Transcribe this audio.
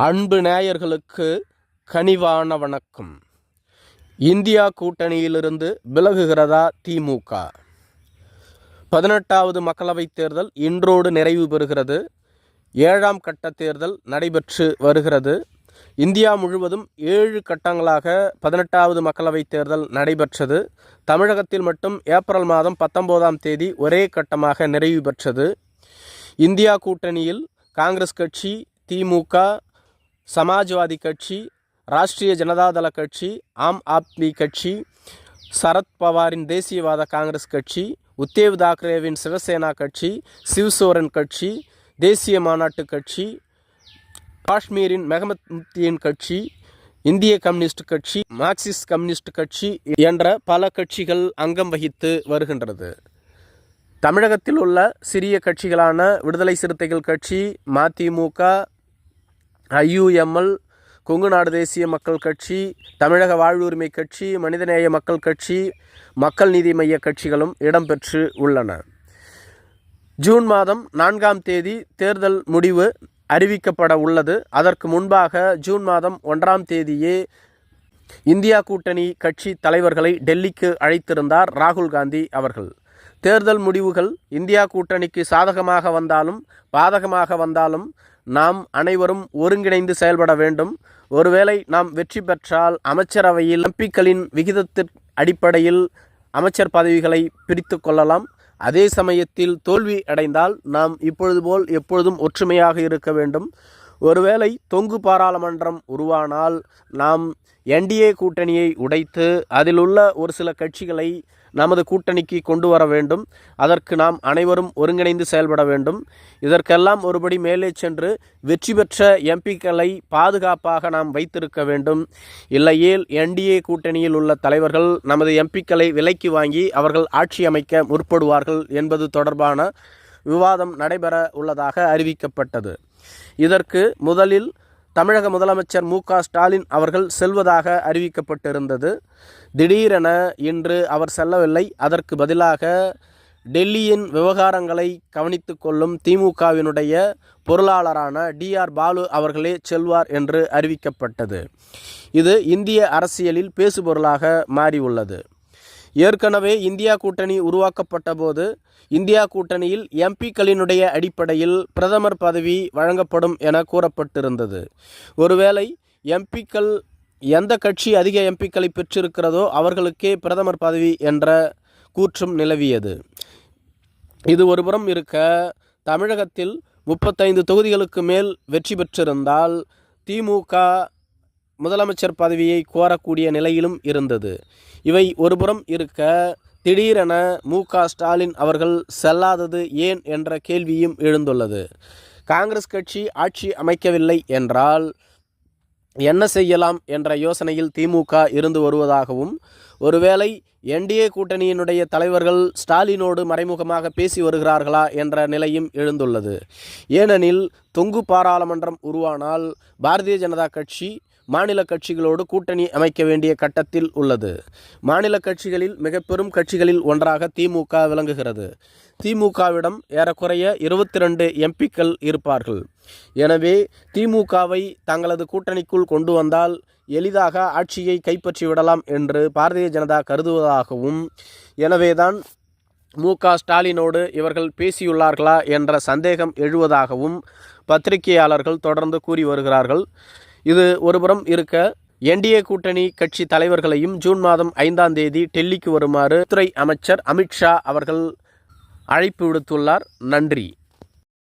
அன்பு நேயர்களுக்கு கனிவான வணக்கம். இந்தியா கூட்டணியிலிருந்து விலகுகிறதா திமுக? பதினெட்டாவது மக்களவைத் தேர்தல் இன்றோடு நிறைவு பெறுகிறது. ஏழாம் கட்ட தேர்தல் நடைபெற்று வருகிறது. இந்தியா முழுவதும் ஏழு கட்டங்களாக பதினெட்டாவது மக்களவைத் தேர்தல் நடைபெற்றது. தமிழகத்தில் மட்டும் ஏப்ரல் மாதம் பத்தொம்போதாம் தேதி ஒரே கட்டமாக நிறைவு பெற்றது. இந்தியா கூட்டணியில் காங்கிரஸ் கட்சி திமுக சமாஜ்வாதி கட்சி ராஷ்டிரிய ஜனதாதள கட்சி ஆம் ஆத்மி கட்சி சரத் பவாரின் தேசியவாத காங்கிரஸ் கட்சி உத்தேவ் தாக்கரேவின் சிவசேனா கட்சி சிவ்சோரன் கட்சி தேசிய மாநாட்டு கட்சி காஷ்மீரின் மெஹமத் முப்தியின் கட்சி இந்திய கம்யூனிஸ்ட் கட்சி மார்க்சிஸ்ட் கம்யூனிஸ்ட் கட்சி என்ற பல கட்சிகள் அங்கம் வகித்து வருகின்றது. தமிழகத்தில் உள்ள சிறிய கட்சிகளான விடுதலை சிறுத்தைகள் கட்சி மதிமுக ஐயுஎம்எல் கொங்கு நாடு தேசிய மக்கள் கட்சி தமிழக வாழ்வுரிமை கட்சி மனிதநேய மக்கள் கட்சி மக்கள் நீதி மைய கட்சிகளும் இடம்பெற்று உள்ளன. ஜூன் மாதம் நான்காம் தேதி தேர்தல் முடிவு அறிவிக்கப்பட உள்ளது. அதற்கு முன்பாக ஜூன் மாதம் ஒன்றாம் தேதியே இந்தியா கூட்டணி கட்சி தலைவர்களை டெல்லிக்கு அழைத்திருந்தார் ராகுல் காந்தி அவர்கள். தேர்தல் முடிவுகள் இந்தியா கூட்டணிக்கு சாதகமாக வந்தாலும் பாதகமாக வந்தாலும் நாம் அனைவரும் ஒருங்கிணைந்து செயல்பட வேண்டும். ஒருவேளை நாம் வெற்றி பெற்றால் அமைச்சரவையில் எம்பிக்களின் விகிதத்தின் அடிப்படையில் அமைச்சர் பதவிகளை பிரித்து கொள்ளலாம். அதே சமயத்தில் தோல்வி அடைந்தால் நாம் இப்பொழுது போல் எப்பொழுதும் ஒற்றுமையாக இருக்க வேண்டும். ஒருவேளை தொங்கு பாராளுமன்றம் உருவானால் நாம் என்டிஏ கூட்டணியை உடைத்து அதில் உள்ள ஒரு சில கட்சிகளை நமது கூட்டணிக்கு கொண்டு வர வேண்டும். அதற்கு நாம் அனைவரும் ஒருங்கிணைந்து செயல்பட வேண்டும். இதற்கெல்லாம் ஒருபடி மேலே சென்று வெற்றி பெற்ற எம்பிக்களை பாதுகாப்பாக நாம் வைத்திருக்க வேண்டும். இல்லையேல் என்டிஏ கூட்டணியில் உள்ள தலைவர்கள் நமது எம்பிக்களை விலைக்கு வாங்கி அவர்கள் ஆட்சி அமைக்க முற்படுவார்கள் என்பது தொடர்பான விவாதம் நடைபெற உள்ளதாக அறிவிக்கப்பட்டது. இதற்கு முதலில் தமிழக முதலமைச்சர் மு க ஸ்டாலின் அவர்கள் செல்வதாக அறிவிக்கப்பட்டிருந்தது. திடீரென இன்று அவர் செல்லவில்லை. அதற்கு பதிலாக டெல்லியின் விவகாரங்களை கவனித்து கொள்ளும் திமுகவினுடைய பொருளாளரான டிஆர் பாலு அவர்களே செல்வார் என்று அறிவிக்கப்பட்டது. இது இந்திய அரசியலில் பேசுபொருளாக மாறியுள்ளது. ஏற்கனவே இந்தியா கூட்டணி உருவாக்கப்பட்ட போது இந்தியா கூட்டணியில் எம்பிக்களினுடைய அடிப்படையில் பிரதமர் பதவி வழங்கப்படும் என கூறப்பட்டிருந்தது. ஒருவேளை எம்பிக்கள் எந்த கட்சி அதிக எம்பிக்களை பெற்றிருக்கிறதோ அவர்களுக்கே பிரதமர் பதவி என்ற கூற்றும் நிலவியது. இது ஒருபுறம் இருக்க தமிழகத்தில் முப்பத்தைந்து தொகுதிகளுக்கு மேல் வெற்றி பெற்றிருந்தால் திமுக முதலமைச்சர் பதவியை கோரக்கூடிய நிலையிலும் இருந்தது. இவை ஒருபுறம் இருக்க திடீரென மு க ஸ்டாலின் அவர்கள் செல்லாதது ஏன் என்ற கேள்வியும் எழுந்துள்ளது. காங்கிரஸ் கட்சி ஆட்சி அமைக்கவில்லை என்றால் என்ன செய்யலாம் என்ற யோசனையில் திமுக இருந்து வருவதாகவும் ஒருவேளை என்டிஏ கூட்டணியினுடைய தலைவர்கள் ஸ்டாலினோடு மறைமுகமாக பேசி வருகிறார்களா என்ற நிலையும் எழுந்துள்ளது. ஏனெனில் தொங்கு பாராளுமன்றம் உருவானால் பாரதிய ஜனதா கட்சி மாநில கட்சிகளோடு கூட்டணி அமைக்க வேண்டிய கட்டத்தில் உள்ளது. மாநில கட்சிகளில் மிக பெரும் கட்சிகளில் ஒன்றாக திமுக விளங்குகிறது. திமுகவிடம் ஏறக்குறைய இருபத்தி ரெண்டு எம்பிக்கள் இருப்பார்கள். எனவே திமுகவை தங்களது கூட்டணிக்குள் கொண்டு வந்தால் எளிதாக ஆட்சியை கைப்பற்றி விடலாம் என்று பாரதிய ஜனதா கருதுவதாகவும் எனவேதான் மு க ஸ்டாலினோடு இவர்கள் பேசியுள்ளார்களா என்ற சந்தேகம் எழுவதாகவும் பத்திரிகையாளர்கள் தொடர்ந்து கூறி வருகிறார்கள். இது ஒருபுறம் இருக்க என்டிஏ கூட்டணி கட்சி தலைவர்களையும் ஜூன் மாதம் ஐந்தாம் தேதி டெல்லிக்கு வருமாறு துறை அமைச்சர் அமித்ஷா அவர்கள் அழைப்பு விடுத்துள்ளார். நன்றி.